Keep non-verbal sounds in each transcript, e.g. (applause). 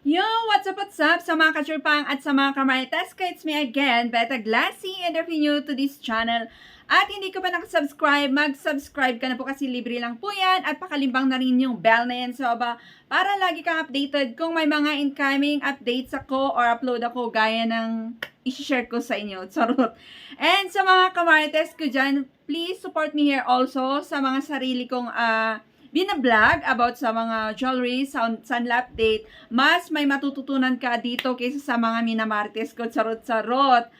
Yo, what's up, what's up sa mga kachurpang at sa mga kamarites? It's me again, Beta Glassy, and if you're new to this channel at hindi ka pa nakasubscribe, mag-subscribe ka na po kasi libre lang po yan at pakalimbang na rin yung bell na yan sa baba para lagi kang updated kung may mga incoming updates ako or upload ako gaya ng i-share ko sa inyo. (laughs) Charot. And sa mga kamarites ko dyan, please support me here also sa mga sarili kong ah binablog about sa mga jewelry, sound, sunlap date, mas may matututunan ka dito kaysa sa mga minamartes ko, charot-charot.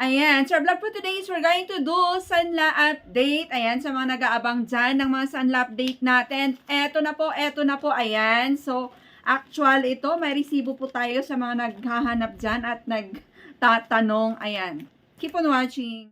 Ayan, so our vlog for today is we're going to do sunla update. Ayan, sa mga nag-aabang dyan ng mga sunla update natin. Eto na po, eto na po, ayan. So, actual ito, may resibo po tayo sa mga naghahanap dyan at nagtatanong. Ayan, keep on watching.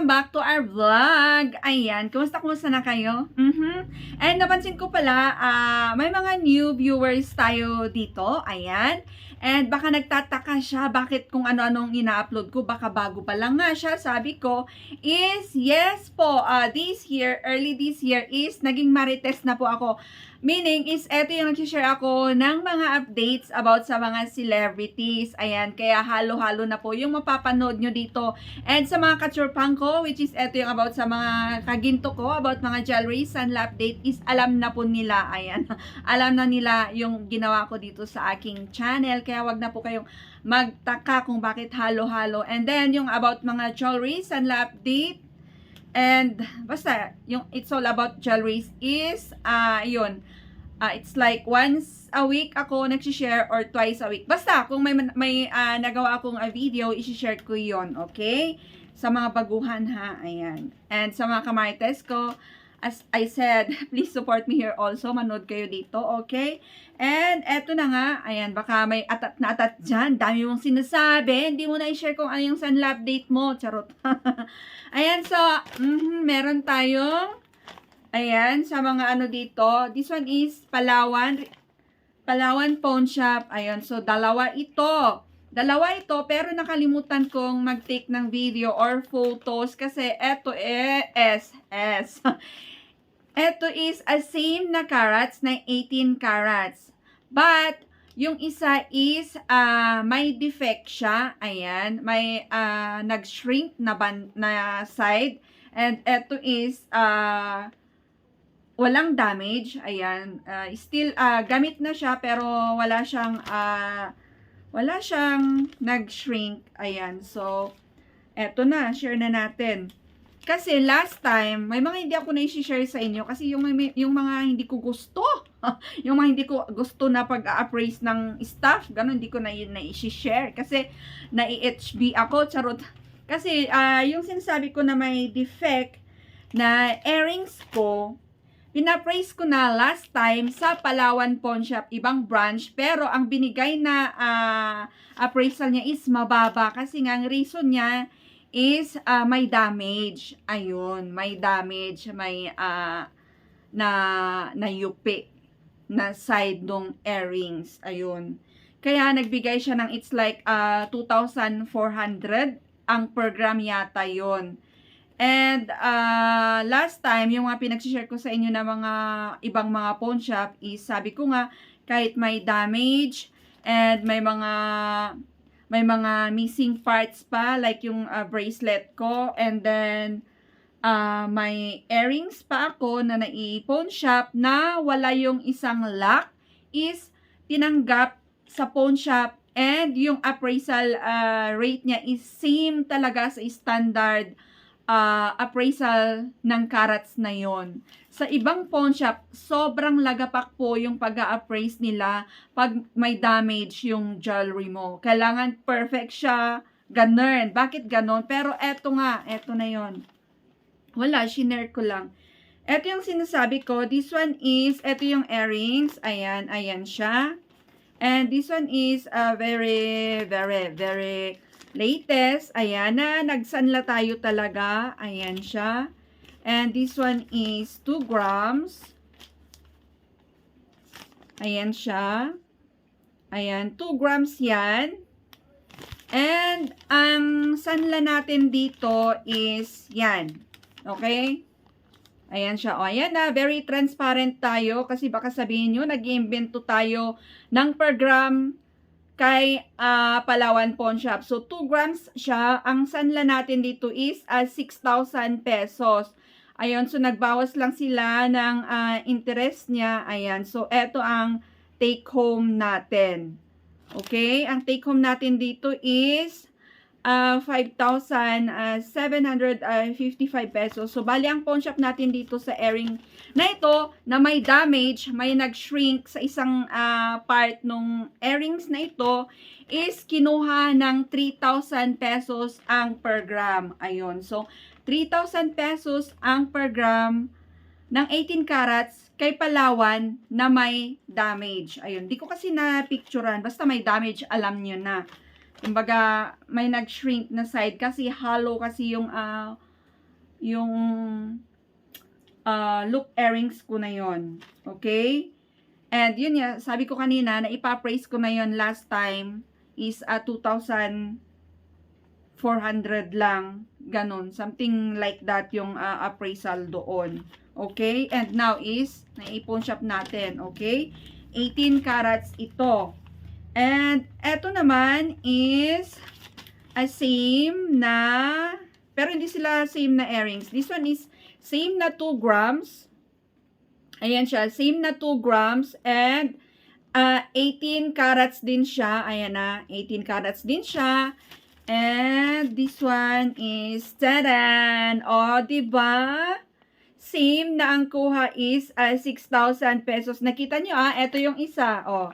Welcome back to our vlog. Ayan, kumusta kumusta na kayo? Mhm. And napansin ko pala, ah, may mga new viewers tayo dito. Ayan. And baka nagtataka siya bakit kung ano-anong ina-upload ko, baka bago pa lang nga siya. Sabi ko is yes po, ah, this year, early this year is naging marites na po ako. Meaning is eto yung nag-share ako ng mga updates about sa mga celebrities. Ayan, kaya halo-halo na po yung mapapanood nyo dito. And sa mga kachurpang ko, which is eto yung about sa mga kaginto ko, about mga jewelry, sunlap update is alam na po nila. Ayan, (laughs) alam na nila yung ginawa ko dito sa aking channel. Kaya wag na po kayong magtaka kung bakit halo-halo. And then, yung about mga jewelry, sunlap update, And basta, yung it's all about jewelries is, ah yun, ah it's like once a week ako nag-share or twice a week. Basta, kung may, may ah, nagawa akong ah, video, i-share ko yon okay? Sa mga baguhan ha, ayan. And sa mga kamarites ko, as I said, (laughs) please support me here also. Manood kayo dito, okay? And eto na nga, ayan, baka may atat na atat dyan. Dami mong sinasabi. Hindi mo na i-share kung ano yung sunlap date mo. Charot. (laughs) ayan, so, mhm, meron tayong, ayan, sa mga ano dito. This one is Palawan. Palawan Pawn Shop. Ayan, so dalawa ito. Dalawa ito, pero nakalimutan kong mag-take ng video or photos kasi eto eh, S, S. (laughs) Ito is a same na carats na 18 carats. But, yung isa is ah may defect siya. Ayan. May ah nag-shrink na, na side. And ito is ah walang damage. Ayan. Ah, still, ah gamit na siya pero wala siyang ah wala siyang nag-shrink. Ayan. So, eto na. Share na natin. Kasi last time, may mga hindi ako na-share sa inyo kasi yung, yung mga hindi ko gusto, (laughs) yung mga hindi ko gusto na pag-appraise ng stuff, gano'n, hindi ko na yun na-share kasi na-HB ako, charot. Kasi ah, yung sinasabi ko na may defect na earrings ko, pinapraise ko na last time sa Palawan Pawn Shop, ibang branch, pero ang binigay na ah, appraisal niya is mababa kasi nga ang reason niya is ah, may damage. Ayun, may damage, may ah, na na yupi na side ng earrings. Ayun. Kaya nagbigay siya ng it's like ah 2,400 ang program yata yon. And ah, last time, yung mga pinag-share ko sa inyo na mga ibang mga pawn shop is sabi ko nga kahit may damage and may mga may mga missing parts pa like yung ah, bracelet ko and then ah, may earrings pa ako na nai-pawn shop na wala yung isang lock is tinanggap sa pawn shop and yung appraisal ah, rate niya is same talaga sa standard ah, appraisal ng carats na yon. Sa ibang pawn shop, sobrang lagapak po yung pag-a-appraise nila pag may damage yung jewelry mo. Kailangan perfect siya, ganun. Bakit ganon? Pero eto nga, eto na yon. Wala, shinare ko lang. Eto yung sinasabi ko, this one is, eto yung earrings, ayan, ayan siya. And this one is uh, very, very, very latest. Ayan na, nagsanla tayo talaga. Ayan siya. And this one is 2 grams. Ayan siya. Ayan, 2 grams yan. And ang sanla natin dito is yan. Okay? Ayan siya. O, ayan na. Very transparent tayo. Kasi baka sabihin nyo, nag-iimbento tayo ng per gram kay ah, Palawan Pawn Shop. So, 2 grams siya. Ang sanla natin dito is ah, 6,000 pesos. Ayun, so nagbawas lang sila ng ah, interest niya. Ayan, so eto ang take home natin. Okay, ang take home natin dito is uh, 5,755 pesos. So, bali ang pawn shop natin dito sa airing na ito, na may damage, may nag-shrink sa isang ah, part nung airings na ito, is kinuha ng 3,000 pesos ang per gram. Ayun. So, 3,000 pesos ang per gram ng 18 carats kay Palawan na may damage. Ayun, di ko kasi na-picturean. Basta may damage, alam nyo na. Kumbaga, may nag-shrink na side kasi hollow kasi yung ah yung ah loop earrings ko na yon Okay? And yun nga, sabi ko kanina, na ipa-praise ko na yon last time is a 2,400 lang. Ganon. Something like that yung ah, appraisal doon. Okay? And now is, naipon shop natin. Okay? 18 carats ito. And eto naman is a same na pero hindi sila same na earrings. This one is same na 2 grams. Ayan siya, same na 2 grams and uh, 18 carats din siya. Ayan na, 18 carats din siya. And this one is tadan. O, di ba? Same na ang kuha is uh, 6,000 pesos. Nakita nyo ah, ito yung isa. O,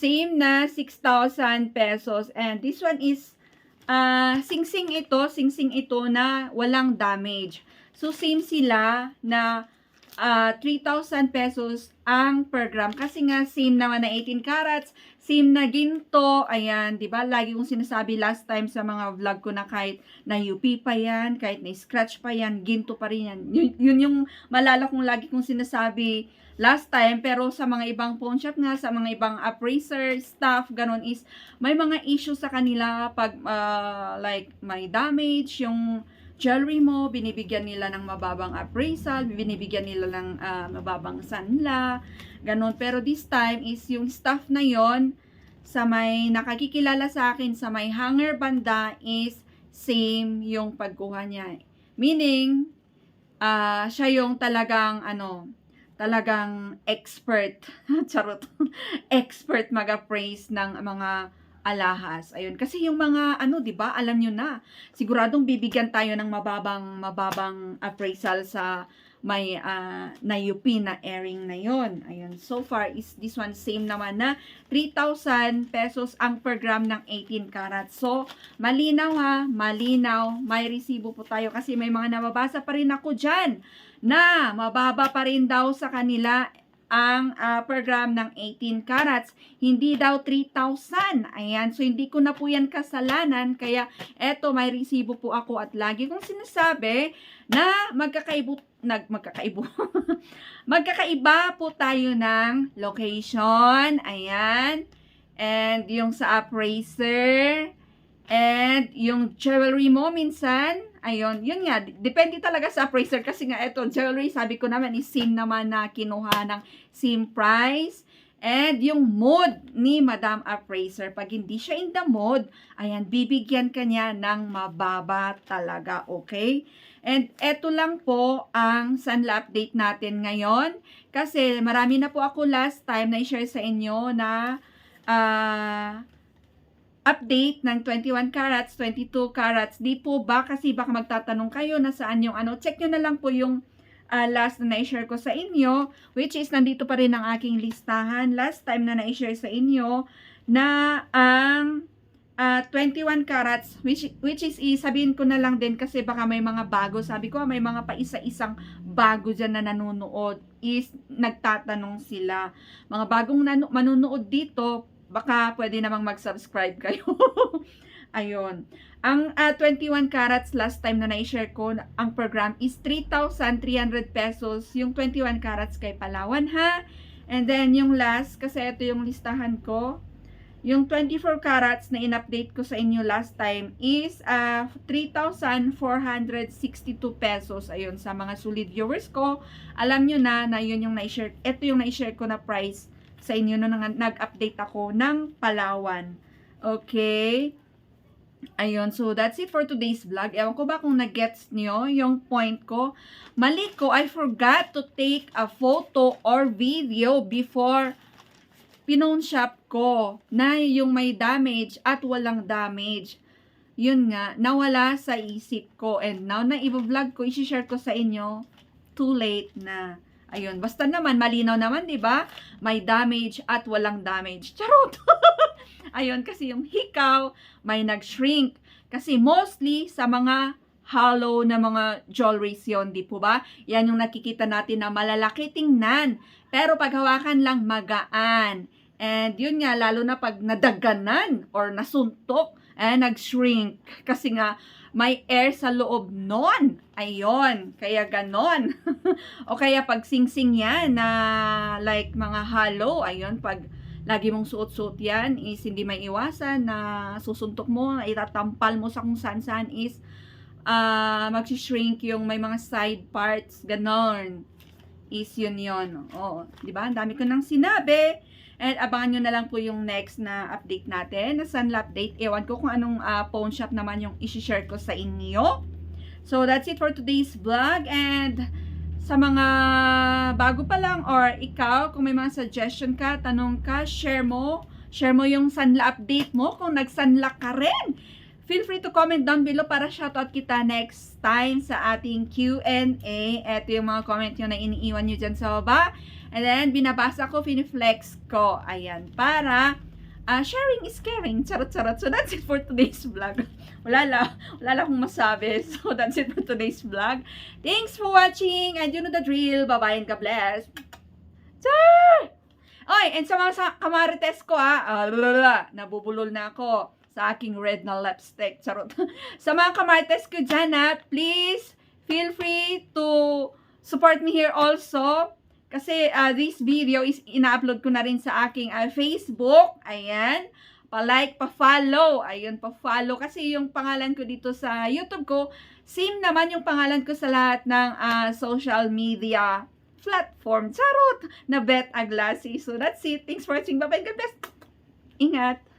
same na 6,000 pesos. And this one is, uh, sing-sing ito, sing-sing ito na walang damage. So, same sila na uh, 3,000 pesos ang per gram. Kasi nga, same naman na 18 carats, same na ginto. Ayan, di ba? Lagi kong sinasabi last time sa mga vlog ko na kahit na UP pa yan, kahit na scratch pa yan, ginto pa rin yan. Yun, yun yung malala kong lagi kong sinasabi last time. Pero sa mga ibang pawn shop nga, sa mga ibang appraiser, staff, ganun is, may mga issue sa kanila pag, uh, like, may damage, yung jewelry mo, binibigyan nila ng mababang appraisal, binibigyan nila ng ah, mababang sanla, ganun. Pero this time is yung staff na yon sa may nakakikilala sa akin sa may hanger banda is same yung pagkuha niya. Meaning, ah siya yung talagang ano, talagang expert, (laughs) charot, expert mag-appraise ng mga alahas. Ayun, kasi yung mga ano, 'di ba? Alam niyo na. Siguradong bibigyan tayo ng mababang mababang appraisal sa may uh, na UP na airing na yon. Ayun, so far is this one same naman na 3,000 pesos ang per gram ng 18 carats. So, malinaw ha, malinaw. May resibo po tayo kasi may mga nababasa pa rin ako dyan na mababa pa rin daw sa kanila ang uh, per gram ng 18 carats. Hindi daw 3,000. Ayan. So, hindi ko na po yan kasalanan. Kaya, eto, may resibo po ako. At lagi kong sinasabi na magkakaibo, nag, magkakaibo. (laughs) magkakaiba po tayo ng location. Ayan. And yung sa appraiser. And yung jewelry mo minsan, ayun, yun nga, depende talaga sa appraiser kasi nga ito, jewelry, sabi ko naman, is same naman na kinuha ng same price. And yung mood ni Madam Appraiser, pag hindi siya in the mood, ayan, bibigyan ka niya ng mababa talaga, okay? And eto lang po ang Sanla update natin ngayon. Kasi marami na po ako last time na i-share sa inyo na uh, update ng 21 carats, 22 carats. Di po ba? Kasi baka magtatanong kayo na saan yung ano. Check nyo na lang po yung uh, last na na-share ko sa inyo. Which is, nandito pa rin ang aking listahan. Last time na na-share sa inyo na ang uh, 21 carats. Which, which is, sabihin ko na lang din kasi baka may mga bago. Sabi ko, may mga pa isa-isang bago dyan na nanonood. Is, nagtatanong sila. Mga bagong manunood dito, baka pwede namang mag-subscribe kayo. (laughs) Ayun. Ang ah, 21 carats last time na na-share ko, ang program is 3,300 pesos. Yung 21 carats kay Palawan ha. And then yung last, kasi ito yung listahan ko. Yung 24 carats na in-update ko sa inyo last time is ah, 3,462 pesos. Ayun, sa mga solid viewers ko, alam nyo na na yun yung na-share, ito yung na-share ko na price sa inyo nang- nag-update ako ng Palawan. Okay? Ayun, so that's it for today's vlog. Ewan ko ba kung nag-gets nyo yung point ko. Mali ko, I forgot to take a photo or video before pinone shop ko na yung may damage at walang damage. Yun nga, nawala sa isip ko. And now na i-vlog ko, i-share ko sa inyo, too late na. Ayun, basta naman, malinaw naman, di ba? May damage at walang damage. Charot! (laughs) Ayun, kasi yung hikaw, may nag-shrink. Kasi mostly sa mga hollow na mga jewelries yon di po ba? Yan yung nakikita natin na malalaki tingnan. Pero pag hawakan lang, magaan. And yun nga, lalo na pag nadaganan or nasuntok, eh, nag-shrink. Kasi nga, may air sa loob nun. Ayun, kaya ganon. (laughs) o kaya pag sing-sing yan na like mga hollow, ayun, pag lagi mong suot-suot yan is hindi may iwasan na susuntok mo, itatampal mo sa kung saan-saan is ah mag-shrink yung may mga side parts, ganon. Is yun yun. Oo, di ba? Ang dami ko nang sinabi. And abangan nyo na lang po yung next na update natin, na Sunla update. Ewan ko kung anong ah, phone shop naman yung isi-share ko sa inyo. So, that's it for today's vlog. And sa mga bago pa lang or ikaw, kung may mga suggestion ka, tanong ka, share mo. Share mo yung Sunla update mo kung nagsanla ka rin. Feel free to comment down below para shoutout kita next time sa ating Q&A. Ito yung mga comment nyo na iniiwan nyo dyan sa baba. And then, binabasa ko, finiflex ko. Ayan, para ah, sharing is caring. Charot-charot. So, that's it for today's vlog. (laughs) Wala la, wala lang akong masabi. (laughs) So, that's it for today's vlog. Thanks for watching. And you know the drill. Bye-bye and God bless. Char! Oy, and sa mga sa kamarites ko ha, ah, lalala, nabubulol na ako sa aking red na lipstick. Charot. (laughs) sa mga kamarites ko dyan ha, please feel free to support me here also. Kasi ah, this video is ina-upload ko na rin sa aking ah, Facebook. Ayan. Pa-like, pa-follow. Ayun, pa-follow. Kasi yung pangalan ko dito sa YouTube ko, same naman yung pangalan ko sa lahat ng ah, social media platform. Charot! Na Bet Aglasi. So that's it. Thanks for watching. Bye-bye. God bless. Ingat.